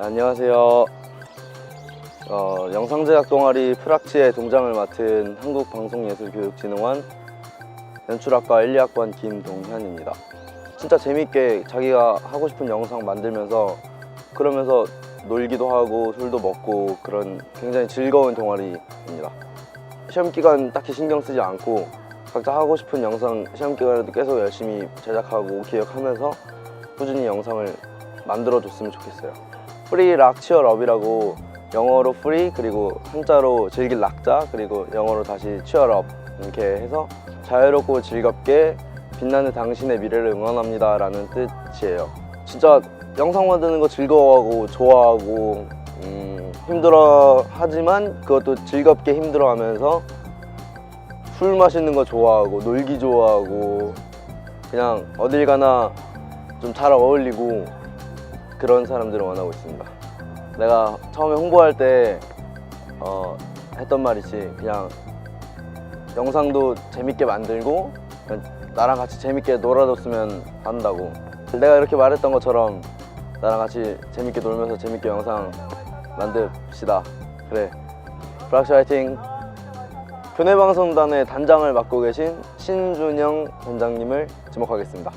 네, 안녕하세요. 어, 영상제작 동아리 프락치의 동장을 맡은 한국방송예술교육진흥원 연출학과 1, 2학번 김동현입니다. 진짜 재밌게 자기가 하고 싶은 영상 만들면서 그러면서 놀기도 하고 술도 먹고 그런 굉장히 즐거운 동아리입니다. 시험 기간 딱히 신경 쓰지 않고 각자 하고 싶은 영상 시험 기간에도 계속 열심히 제작하고 기획하면서 꾸준히 영상을 만들어 줬으면 좋겠어요. 프리 락 치얼업이라고 영어로 프리 그리고 한자로 즐길 락자 그리고 영어로 다시 치얼업 이렇게 해서 자유롭고 즐겁게 빛나는 당신의 미래를 응원합니다 라는 뜻이에요. 진짜 영상 만드는 거 즐거워하고 좋아하고 음, 힘들어 하지만 그것도 즐겁게 힘들어 하면서 술 마시는 거 좋아하고 놀기 좋아하고 그냥 어딜 가나 좀 잘 어울리고 그런 사람들을 원하고 있습니다. 내가 처음에 홍보할 때 어, 했던 말이지. 그냥 영상도 재밌게 만들고 나랑 같이 재밌게 놀아줬으면 한다고. 내가 이렇게 말했던 것처럼 나랑 같이 재밌게 놀면서 재밌게 영상 만듭시다. 그래. 브락시 화이팅! 교내방송단의 단장을 맡고 계신 신준영 단장님을 지목하겠습니다